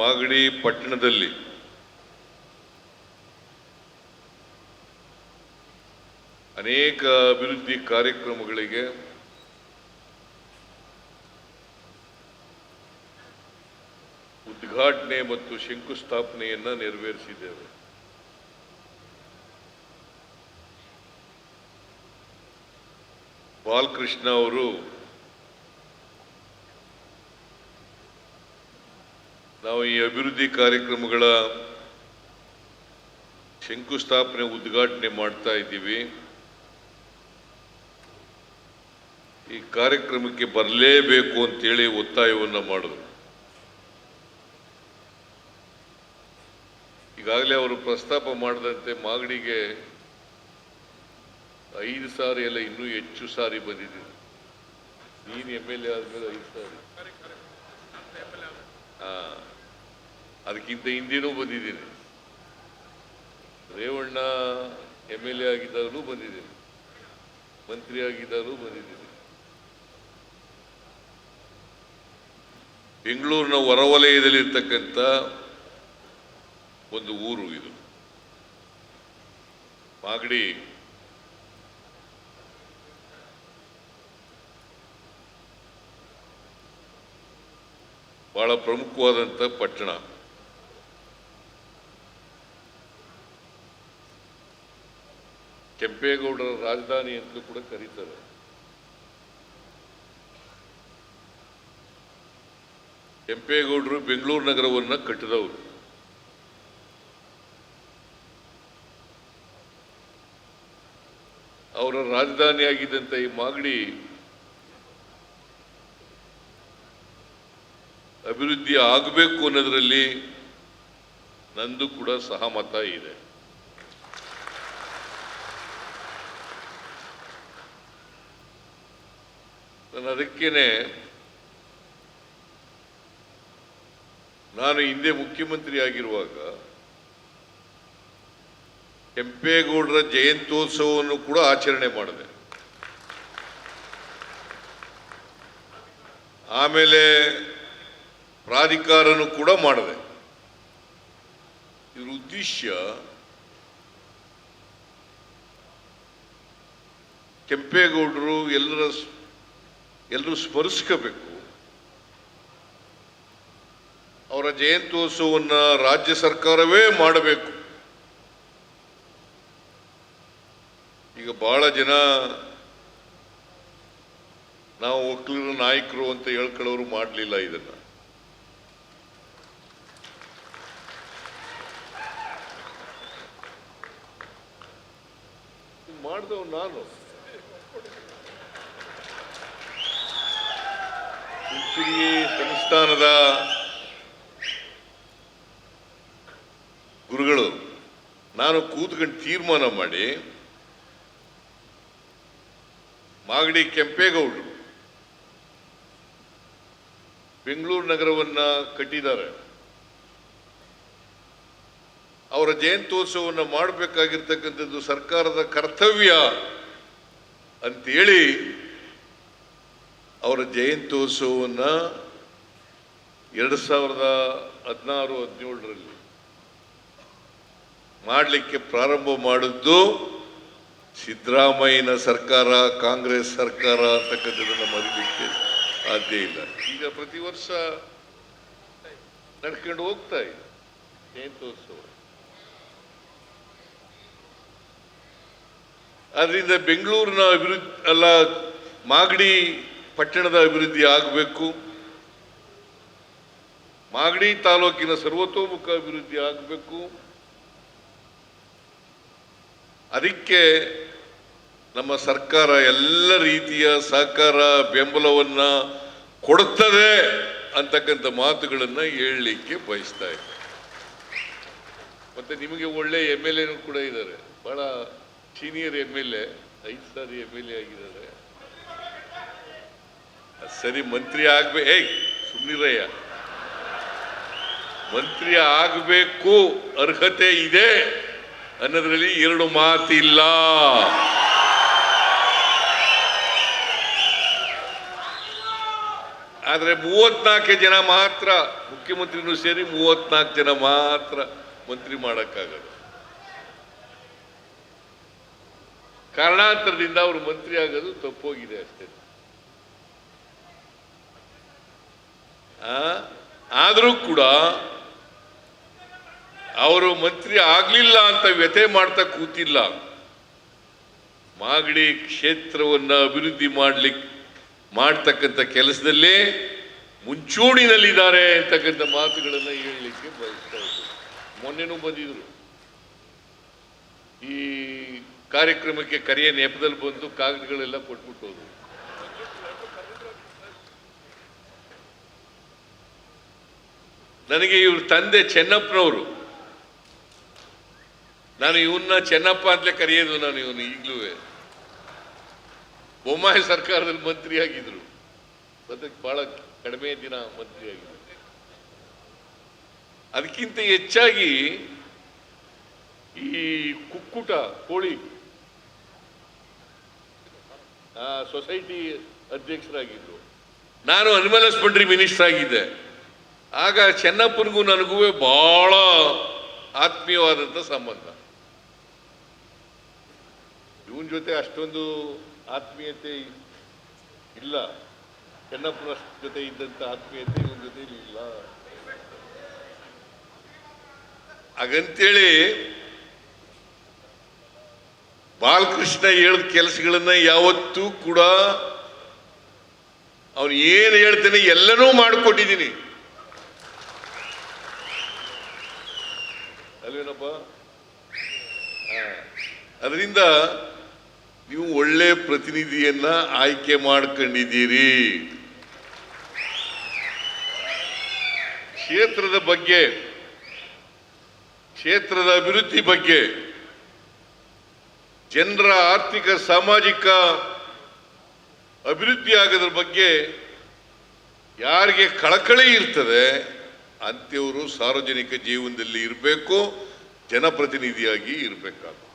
ಮಾಗಡಿ ಪಟ್ಟಣದಲ್ಲಿ ಅನೇಕ ಅಭಿವೃದ್ಧಿ ಕಾರ್ಯಕ್ರಮಗಳಿಗೆ ಉದ್ಘಾಟನೆ ಮತ್ತು ಶಂಕುಸ್ಥಾಪನೆಯನ್ನು ನೆರವೇರಿಸಿದ್ದೇವೆ. ಬಾಲಕೃಷ್ಣ ಅವರು ನಾವು ಈ ಅಭಿವೃದ್ಧಿ ಕಾರ್ಯಕ್ರಮಗಳ ಶಂಕುಸ್ಥಾಪನೆ ಉದ್ಘಾಟನೆ ಮಾಡ್ತಾ ಇದ್ದೀವಿ. ಈ ಕಾರ್ಯಕ್ರಮಕ್ಕೆ ಬರಲೇಬೇಕು ಅಂತೇಳಿ ಒತ್ತಾಯವನ್ನು ಮಾಡಿದ್ರು. ಈಗಾಗಲೇ ಅವರು ಪ್ರಸ್ತಾಪ ಮಾಡಿದಂತೆ ಮಾಗಡಿಗೆ ಐದು ಸಾರಿ ಎಲ್ಲ ಇನ್ನೂ ಹೆಚ್ಚು ಸಾರಿ ಬಂದಿದೆ. ನೀನು ಎಂ ಎಲ್ ಎ ಆದ್ಮೇಲೆ ಐದು ಸಾರಿ. ಹಾ. ಅದಕ್ಕಿಂತ ಹಿಂದಿನೂ ಬಂದಿದ್ದೀನಿ. ರೇವಣ್ಣ ಎಂ ಎಲ್ ಎ ಆಗಿದ್ದಾಗಲೂ ಬಂದಿದ್ದೀನಿ. ಮಂತ್ರಿ ಆಗಿದ್ದಾಗಲೂ ಬಂದಿದ್ದೀನಿ. ಬೆಂಗಳೂರಿನ ಹೊರವಲಯದಲ್ಲಿರ್ತಕ್ಕಂಥ ಒಂದು ಊರು ಇದು. ಮಾಗಡಿ. ಬಹಳ ಪ್ರಮುಖವಾದಂಥ ಪಟ್ಟಣ. ಕೆಂಪೇಗೌಡರ ರಾಜಧಾನಿ ಅಂತ ಕೂಡ ಕರೀತಾರೆ. ಕೆಂಪೇಗೌಡರು ಬೆಂಗಳೂರು ನಗರವನ್ನು ಕಟ್ಟಿದವರು. ಅವರ ರಾಜಧಾನಿಯಾಗಿದ್ದಂಥ ಈ ಮಾಗಡಿ ಅಭಿವೃದ್ಧಿ ಆಗಬೇಕು ಅನ್ನೋದರಲ್ಲಿ ನಂದು ಕೂಡ ಸಹಮತ ಇದೆ. ನಾನು ಅದಕ್ಕೇನೆ ನಾನು ಹಿಂದೆ ಮುಖ್ಯಮಂತ್ರಿ ಆಗಿರುವಾಗ ಕೆಂಪೇಗೌಡರ ಜಯಂತ್ಯೋತ್ಸವವನ್ನು ಕೂಡ ಆಚರಣೆ ಮಾಡಿದೆ. ಆಮೇಲೆ ಪ್ರಾಧಿಕಾರನೂ ಕೂಡ ಮಾಡಿದೆ. ಇದ್ರ ಉದ್ದೇಶ ಕೆಂಪೇಗೌಡರು ಎಲ್ಲರ ಎಲ್ಲರೂ ಸ್ಮರಿಸ್ಕೋಬೇಕು. ಅವರ ಜಯಂತ್ಯೋತ್ಸವವನ್ನು ರಾಜ್ಯ ಸರ್ಕಾರವೇ ಮಾಡಬೇಕು. ಈಗ ಬಹಳ ಜನ ನಾವು ಒಕ್ಕಲಿಗರ, ನಾಯಕರು ಅಂತ ಹೇಳ್ಕೊಳ್ಳೋರು ಮಾಡಲಿಲ್ಲ ಇದನ್ನು. ಮಾಡಿದವ್ ನಾನು. ಕುಂಚಿಗಿ ಸಂಸ್ಥಾನದ ಗುರುಗಳು, ನಾನು ಕೂತ್ಕೊಂಡು ತೀರ್ಮಾನ ಮಾಡಿ, ಮಾಗಡಿ ಕೆಂಪೇಗೌಡರು ಬೆಂಗಳೂರು ನಗರವನ್ನ ಕಟ್ಟಿದ್ದಾರೆ. ಅವರ ಜಯಂತ್ಯೋತ್ಸವವನ್ನು ಮಾಡಬೇಕಾಗಿರ್ತಕ್ಕಂಥದ್ದು ಸರ್ಕಾರದ ಕರ್ತವ್ಯ ಅಂತೇಳಿ ಅವರ ಜಯಂತ್ಯೋತ್ಸವವನ್ನು ಎರಡು ಸಾವಿರದ ಹದಿನಾರು, ಹದಿನೇಳರಲ್ಲಿ ಮಾಡಲಿಕ್ಕೆ ಪ್ರಾರಂಭ ಮಾಡಿದ್ದು ಸಿದ್ದರಾಮಯ್ಯನ ಸರ್ಕಾರ, ಕಾಂಗ್ರೆಸ್ ಸರ್ಕಾರ ಅಂತಕ್ಕಂಥದ್ದನ್ನು ಮರಿಲಿಕ್ಕೆ ಸಾಧ್ಯ ಇಲ್ಲ. ಈಗ ಪ್ರತಿ ವರ್ಷ ನಡ್ಕೊಂಡು ಹೋಗ್ತಾ ಇದೆ ಜಯಂತ್ಯೋತ್ಸವ. ಅದರಿಂದ ಬೆಂಗಳೂರಿನ ಅಭಿವೃದ್ಧಿ, ಅಲ್ಲ ಮಾಗಡಿ ಪಟ್ಟಣದ ಅಭಿವೃದ್ಧಿ ಆಗಬೇಕು. ಮಾಗಡಿ ತಾಲೂಕಿನ ಸರ್ವತೋಮುಖ ಅಭಿವೃದ್ಧಿ ಆಗಬೇಕು. ಅದಕ್ಕೆ ನಮ್ಮ ಸರ್ಕಾರ ಎಲ್ಲ ರೀತಿಯ ಸಹಕಾರ, ಬೆಂಬಲವನ್ನ ಕೊಡುತ್ತದೆ ಅಂತಕ್ಕಂಥ ಮಾತುಗಳನ್ನು ಹೇಳಲಿಕ್ಕೆ ಬಯಸ್ತಾ ಇದ್ದೆ. ಮತ್ತೆ ನಿಮಗೆ ಒಳ್ಳೆ ಎಂ ಎಲ್ ಎನು ಕೂಡ ಇದ್ದಾರೆ. ಬಹಳ ಸೀನಿಯರ್ ಎಂ ಎಲ್ ಎ, ಐದು ಸಾರಿ ಎಂ ಎಲ್ ಎ ಆಗಿದ್ದಾರೆ. ಸರಿ, ಮಂತ್ರಿ ಆಗ್ಬೇ, ಏಯ್, ಸುಮ್ನಿರಯ್ಯ. ಮಂತ್ರಿ ಆಗಬೇಕು, ಅರ್ಹತೆ ಇದೆ ಅನ್ನೋದ್ರಲ್ಲಿ ಎರಡು ಮಾತಿಲ್ಲ. ಆದರೆ ಮೂವತ್ನಾಲ್ಕು ಜನ ಮಾತ್ರ, ಮುಖ್ಯಮಂತ್ರಿನೂ ಸೇರಿ ಮೂವತ್ನಾಲ್ಕು ಜನ ಮಾತ್ರ ಮಂತ್ರಿ ಮಾಡೋಕ್ಕಾಗದು ಕಾರಣಾಂತರದಿಂದ ಅವರು ಮಂತ್ರಿ ಆಗೋದು ತಪ್ಪೋಗಿದೆ ಅಷ್ಟೇ. ಆದರೂ ಕೂಡ ಅವರು ಮಂತ್ರಿ ಆಗಲಿಲ್ಲ ಅಂತ ವ್ಯಥೆ ಮಾಡ್ತಾ ಕೂತಿಲ್ಲ. ಮಾಗಡಿ ಕ್ಷೇತ್ರವನ್ನು ಅಭಿವೃದ್ಧಿ ಮಾಡ್ಲಿಕ್ಕೆ ಮಾಡ್ತಕ್ಕಂಥ ಕೆಲಸದಲ್ಲೇ ಮುಂಚೂಣಿನಲ್ಲಿದ್ದಾರೆ ಅಂತಕ್ಕಂಥ ಮಾತುಗಳನ್ನ ಹೇಳಲಿಕ್ಕೆ ಬಯಸ್ತಾ ಇದ್ದರು ಮೊನ್ನೆನೂ ಬಂದಿದ್ರು. ಈ ಕಾರ್ಯಕ್ರಮಕ್ಕೆ ಕರೆಯ ನೆಪದಲ್ಲಿ ಬಂದು ಕಾಗದಗಳೆಲ್ಲ ಕೊಟ್ಬಿಟ್ಟು ಹೋದ್ರು. ನನಗೆ ಇವ್ರ ತಂದೆ ಚೆನ್ನಪ್ಪನವರು. ನಾನು ಇವನ್ನ ಚೆನ್ನಪ್ಪ ಅಂತಲೇ ಕರೆಯೋದು ನಾನು ಇವನು ಈಗಲೂ ಬೊಮ್ಮಾಯಿ ಸರ್ಕಾರದಲ್ಲಿ ಮಂತ್ರಿ ಆಗಿದ್ರು. ಅದಕ್ಕೆ ಬಹಳ ಕಡಿಮೆ ದಿನ ಮಂತ್ರಿ ಆಗಿದ್ರು. ಅದಕ್ಕಿಂತ ಹೆಚ್ಚಾಗಿ ಈ ಕುಕ್ಕುಟ, ಕೋಳಿ ಸೊಸೈಟಿ ಅಧ್ಯಕ್ಷರಾಗಿದ್ರು. ನಾನು ಅನಿಮಲ್ ಹಸ್ಬೆಂಡ್ರಿ ಮಿನಿಸ್ಟರ್ ಆಗಿದ್ದೆ. ಆಗ ಚೆನ್ನಪ್ಪನಿಗೂ ನನಗೂ ಬಹಳ ಆತ್ಮೀಯವಾದಂಥ ಸಂಬಂಧ. ಇವನ ಜೊತೆ ಅಷ್ಟೊಂದು ಆತ್ಮೀಯತೆ ಇಲ್ಲ. ಚೆನ್ನಪ್ಪನ ಜೊತೆ ಇದ್ದಂಥ ಆತ್ಮೀಯತೆ ಇವನ ಜೊತೆ ಇಲ್ಲ ಹಾಗಂತೇಳಿ ಬಾಲಕೃಷ್ಣ ಹೇಳಿದ ಕೆಲಸಗಳನ್ನ ಯಾವತ್ತೂ ಕೂಡ ಅವನು ಏನು ಹೇಳ್ತೇನೆ ಎಲ್ಲನೂ ಮಾಡಿಕೊಟ್ಟಿದ್ದೀನಿ. ಅಲ್ವೇನಪ್ಪ? ಅದರಿಂದ ನೀವು ಒಳ್ಳೆ ಪ್ರತಿನಿಧಿಯನ್ನ ಆಯ್ಕೆ ಮಾಡ್ಕೊಂಡಿದ್ದೀರಿ. ಕ್ಷೇತ್ರದ ಬಗ್ಗೆ, ಕ್ಷೇತ್ರದ ಅಭಿವೃದ್ಧಿ ಬಗ್ಗೆ, ಜನರ ಆರ್ಥಿಕ, ಸಾಮಾಜಿಕ ಅಭಿವೃದ್ಧಿ ಆಗೋದ್ರ ಬಗ್ಗೆ ಯಾರಿಗೆ ಕಳಕಳಿ ಇರ್ತದೆ ಅಂಥವರು ಸಾರ್ವಜನಿಕ ಜೀವನದಲ್ಲಿ ಇರಬೇಕು ಜನಪ್ರತಿನಿಧಿಯಾಗಿ ಇರಬೇಕಾಗ್ತದೆ